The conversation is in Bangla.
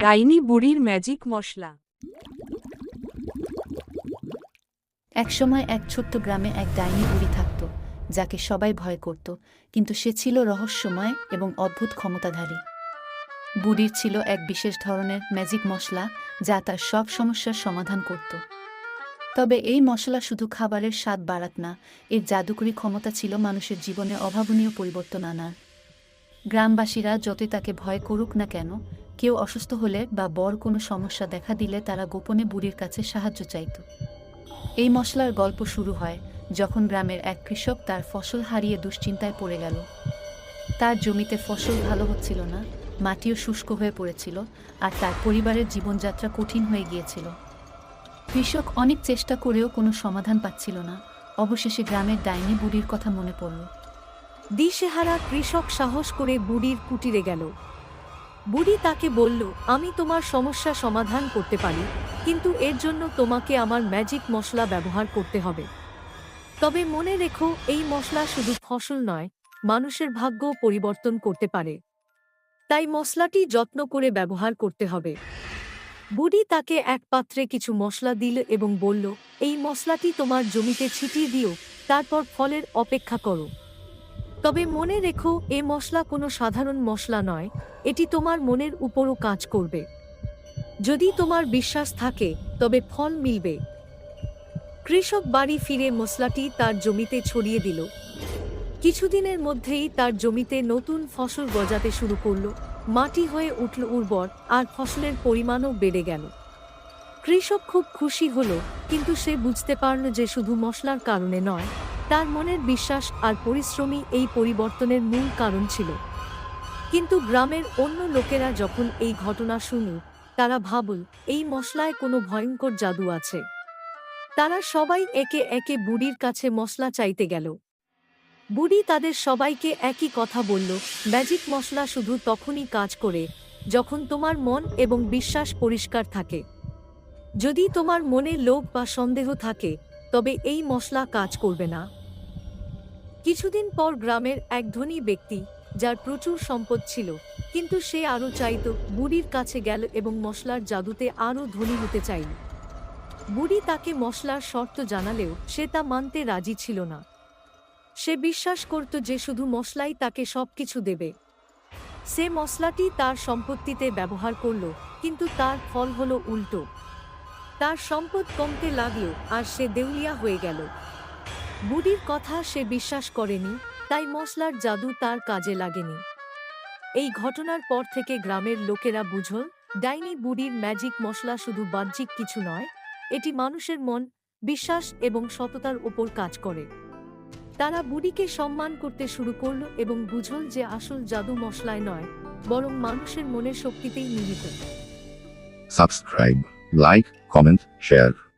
ডাইনি বুড়ির ম্যাজিক মশলা। একসময় এক ছোট্ট গ্রামে এক ডাইনি বুড়ি থাকত, যাকে সবাই ভয় করত, কিন্তু সে ছিল রহস্যময় এবং অদ্ভুত ক্ষমতাধারী। বুড়ির ছিল এক বিশেষ ধরনের ম্যাজিক মশলা, যা তার সব সমস্যার সমাধান করত। তবে এই মশলা শুধু খাবারের স্বাদ বাড়াত না, এর জাদুকরী ক্ষমতা ছিল মানুষের জীবনে অভাবনীয় পরিবর্তন আনার। গ্রামবাসীরা যতই তাকে ভয় করুক না কেন কেউ অসুস্থ হলে বা বর কোনো সমস্যা দেখা দিলে তারা গোপনে বুড়ির কাছে সাহায্য চাইত। এই মশলার গল্প শুরু হয় যখন গ্রামের এক কৃষক তার ফসল হারিয়ে দুশ্চিন্তায় পড়ে গেল। তার জমিতে ফসল ভালো হচ্ছিল না, মাটিও শুষ্ক হয়ে পড়েছিল আর তার পরিবারের জীবনযাত্রা কঠিন হয়ে গিয়েছিল। কৃষক অনেক চেষ্টা করেও কোনো সমাধান পাচ্ছিল না। অবশেষে গ্রামের ডাইনি বুড়ির কথা মনে পড়ল। দিশেহারা কৃষক সাহস করে বুড়ির কুটিরে গেল। বুড়ি তাকে বলল, আমি তোমার সমস্যা সমাধান করতে পারি, কিন্তু এর জন্য তোমাকে আমার ম্যাজিক মশলা ব্যবহার করতে হবে। তবে মনে রেখো, এই মশলা শুধু ফসল নয়, মানুষের ভাগ্য পরিবর্তন করতে পারে। তাই মশলাটি যত্ন করে ব্যবহার করতে হবে। বুড়ি তাকে এক পাত্রে কিছু মশলা দিল এবং বলল, এই মশলাটি তোমার জমিতে ছিটিয়ে দিও, তারপর ফলের অপেক্ষা করো। তবে মনে রেখো, এ মশলা কোনো সাধারণ মশলা নয়। এটি তোমার মনের উপরও কাজ করবে। যদি তোমার বিশ্বাস থাকে, তবে ফল মিলবে। কৃষক বাড়ি ফিরে মশলাটি তার জমিতে ছড়িয়ে দিল। কিছুদিনের মধ্যেই তার জমিতে নতুন ফসল গজাতে শুরু করল। মাটি হয়ে উঠল উর্বর, আর ফসলের পরিমাণও বেড়ে গেল। কৃষক খুব খুশি হলো, কিন্তু সে বুঝতে পারল যে শুধু মশলার কারণে নয়। তার মনের বিশ্বাস আর পরিশ্রমী এই পরিবর্তনের মূল কারণ ছিল। কিন্তু গ্রামের অন্য লোকেরা যখন এই ঘটনা শুনল তারা ভাবল, এই মশলায় কোনো ভয়ঙ্কর জাদু আছে। তারা সবাই একে একে বুড়ির কাছে মশলা চাইতে গেল। বুড়ি তাদের সবাইকে একই কথা বলল, ম্যাজিক মশলা শুধু তখনই কাজ করে, যখন তোমার মন এবং বিশ্বাস পরিষ্কার থাকে। যদি তোমার মনে লোভ বা সন্দেহ থাকে, তবে এই মশলা কাজ করবে না। কিছুদিন পর গ্রামের এক ধনী ব্যক্তি, যার প্রচুর সম্পদ ছিল, কিন্তু সে আরও চাইত বুড়ির কাছে গেল এবং মশলার জাদুতে আরও ধনী হতে চাইল। বুড়ি তাকে মশলার শর্ত জানালেও সে তা মানতে রাজি ছিল না। সে বিশ্বাস করত যে শুধু মশলাই তাকে সবকিছু দেবে। সে মশলাটি তার সম্পত্তিতে ব্যবহার করল, কিন্তু তার ফল হলো উল্টো। তার সম্পদ কমতে লাগল আর সে দেউলিয়া হয়ে গেল। বুড়ির কথা সে বিশ্বাস করেনি তাই মশলার জাদু তার কাজে লাগেনি। এই ঘটনার পর থেকে গ্রামের লোকেরা বুঝল ডাইনি বুড়ির ম্যাজিক মশলা শুধু বাহ্যিক কিছু নয় এটি মানুষের মন বিশ্বাস এবং সততার উপর কাজ করে। তারা বুড়িকে সম্মান করতে শুরু করল এবং বুঝল যে আসল জাদু মশলায় নয় বরং মানুষের মনের শক্তিতেই নিহিত। Subscribe like, comment, share.